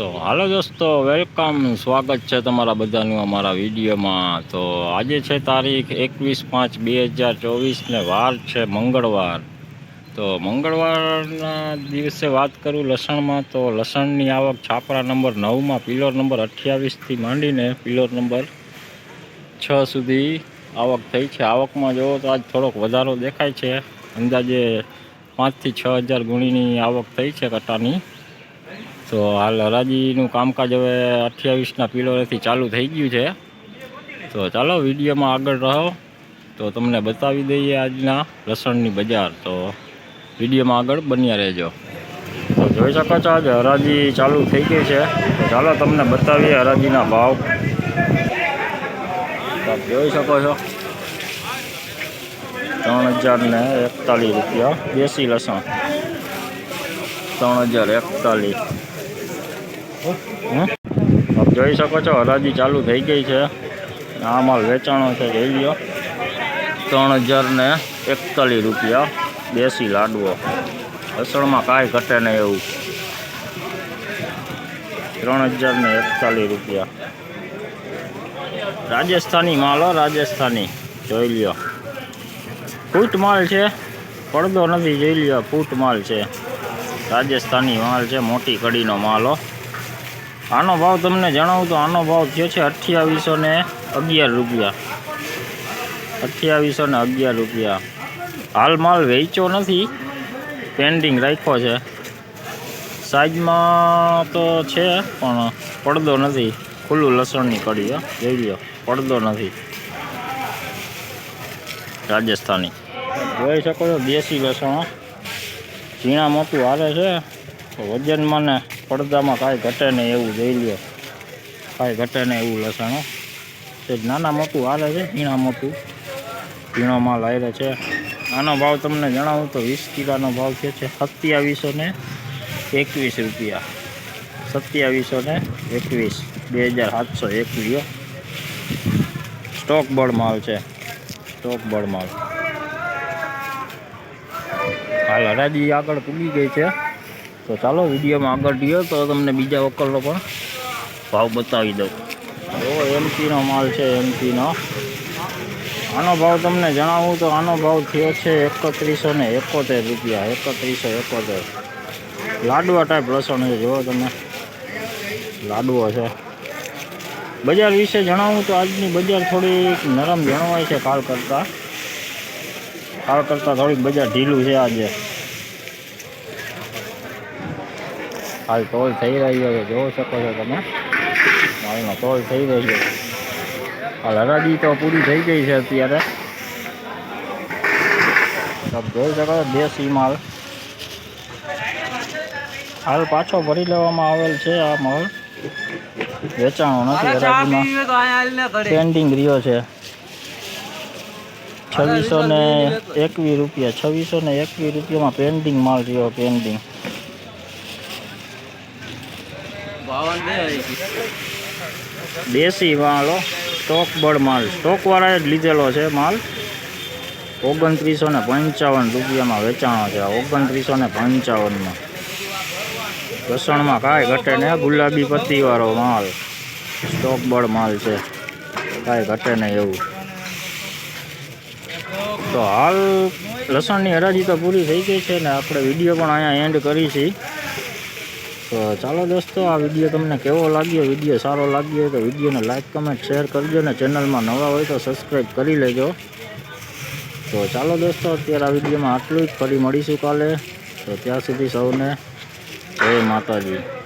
તો હાલો દોસ્તો, વેલકમ. સ્વાગત છે તમારા બધાનું અમારા વિડીયોમાં. તો આજે છે તારીખ એકવીસ પાંચ બે હજાર ચોવીસને વાર છે મંગળવાર. તો મંગળવારના દિવસે વાત કરું લસણમાં, તો લસણની આવક છાપરા નંબર નવમાં, પિલોર નંબર અઠ્યાવીસથી માંડીને પિલોર નંબર છ સુધી આવક થઈ છે. આવકમાં જુઓ તો આજ થોડોક વધારો દેખાય છે. અંદાજે પાંચથી છ હજાર ગુણીની આવક થઈ છે કટાની. તો હાલ હરાજીનું કામકાજ હવે અઠ્યાવીસના પિલોરેથી ચાલુ થઈ ગયું છે. તો ચાલો વિડીયોમાં આગળ રહો. તો તમને બતાવી દઈએ આજના લસણની બજાર. તો વિડીયોમાં આગળ બન્યા રહેજો. તો જોઈ શકો છો આજે હરાજી ચાલુ થઈ ગઈ છે. તો ચાલો તમને બતાવીએ હરાજીના ભાવ. જોઈ શકો છો. ત્રણ હજાર ને એકતાલીસ રૂપિયા. દેશી લસણ. ત્રણ હજાર એકતાલીસ? આપ જોઈ શકો છો, હરાજી ચાલુ થઈ ગઈ છે. આ માલ વેચાણો છે, જોઈ લ્યો. ત્રણ હજાર ને એકતાલીસ રૂપિયા, દેશી લાડવો. અસળમાં કાંઈ ઘટે નહીં એવું. ત્રણ હજાર ને એકતાલીસ રૂપિયા. રાજસ્થાની માલ રાજસ્થાની. જોઈ લ્યો. ફૂટ માલ છે, પડદો નથી, જોઈ લ્યો, ફૂટ માલ છે. રાજસ્થાની માલ છે, મોટી કડીનો માલ, હો. આનો ભાવ તમને જણાવું તો આનો ભાવ થયો છે અઠ્યાવીસો ને અગિયાર રૂપિયા. અઠ્યાવીસો ને અગિયાર રૂપિયા. હાલ માલ વેચ્યો નથી પેન્ડિંગ રાખ્યો છે. સાઈઝમાં તો છે, પણ પડદો નથી. ખુલ્લું લસણની કડી જોઈ લો પડદો નથી. રાજસ્થાની. જોઈ શકો છો, દેશી લસણ, ઝીણા મોટું હારે છે. વજનમાં ને પડદામાં કાંઈ ઘટે નહીં એવું જોઈ લ્યો. કાંઈ ઘટે નહીં એવું લસણ. તે નાના મોટું હારે છે, ઝીણા મોટું. ઝીણો માલ હારે છે. આનો ભાવ તમને જણાવું તો વીસ કિલોનો ભાવ છે છે સત્યાવીસો ને એકવીસ રૂપિયા. સત્યાવીસો ને એકવીસ, બે હજાર સાતસો એકવીસ સ્ટોક બળ માલ છે. સ્ટોક બળ માલ. હાલ હરાજી આગળ પૂગી ગઈ છે. તો ચાલો, વિડીયોમાં આગળ ગયો તો તમને બીજા વકલનો પણ ભાવ બતાવી દઉં. જો, એમપીનો માલ છે, એમપીનો. આનો ભાવ તમને જણાવું તો આનો ભાવ થયો છે એકત્રીસો ને એકોતેર રૂપિયા, એકત્રીસો એકોતેર. લાડવા ટાઈપ લસણ છે, જુઓ તમે. લાડવો છે. બજાર વિશે જણાવું તો આજની બજાર થોડીક નરમ જણાવાય છે કાલ કરતાં. કાલ કરતાં થોડીક બજાર ઢીલું છે આજે. હાલ તોલ થઈ રહ્યો છે જોઈ શકો છો તમે માલનો તોલ થઈ રહ્યો છે હાલ હરાજી તો પૂરી થઈ ગઈ છે અત્યારે તમે જોઈ શકો છો દેશી માલ હાલ પાછો ભરી લેવામાં આવેલ છે આ માલ વેચાણો નથી હરાજીમાં પેન્ડિંગ રહ્યો છે છવ્વીસો ને એકવીસ રૂપિયા છવ્વીસો ને એકવીસ રૂપિયામાં પેન્ડિંગ માલ રહ્યો પેન્ડિંગ દેશી માલ સ્ટોક બળ માલ. સ્ટોકવાળાએ જ લીધેલો છે માલ. ઓગણત્રીસો ને પંચાવન રૂપિયામાં વેચાણો છે ઓગણત્રીસો ને પંચાવનમાં. લસણમાં કાંઈ ઘટે ને ગુલાબી પત્તીવાળો માલ. સ્ટોક બળ માલ છે. કાંઈ ઘટે નહીં એવું. તો હાલ લસણની હરાજી તો પૂરી થઈ ગઈ છે ને આપણે વીડિયો પણ અહીંયા એન્ડ કરી છીએ તો ચાલો દોસ્તો, આ વીડિયો તમને કેવો લાગ્યો? વીડિયો સારો લાગ્યો તો વિડીયોને લાઈક કમેન્ટ શેર કરજો ને ચેનલમાં નવા હોય તો સબસ્ક્રાઈબ કરી લેજો. તો ચાલો દોસ્તો, અત્યારે આ વિડીયોમાં આટલું જ. ફરી મળીશું કાલે. તો ત્યાં સુધી સૌને જય માતાજી.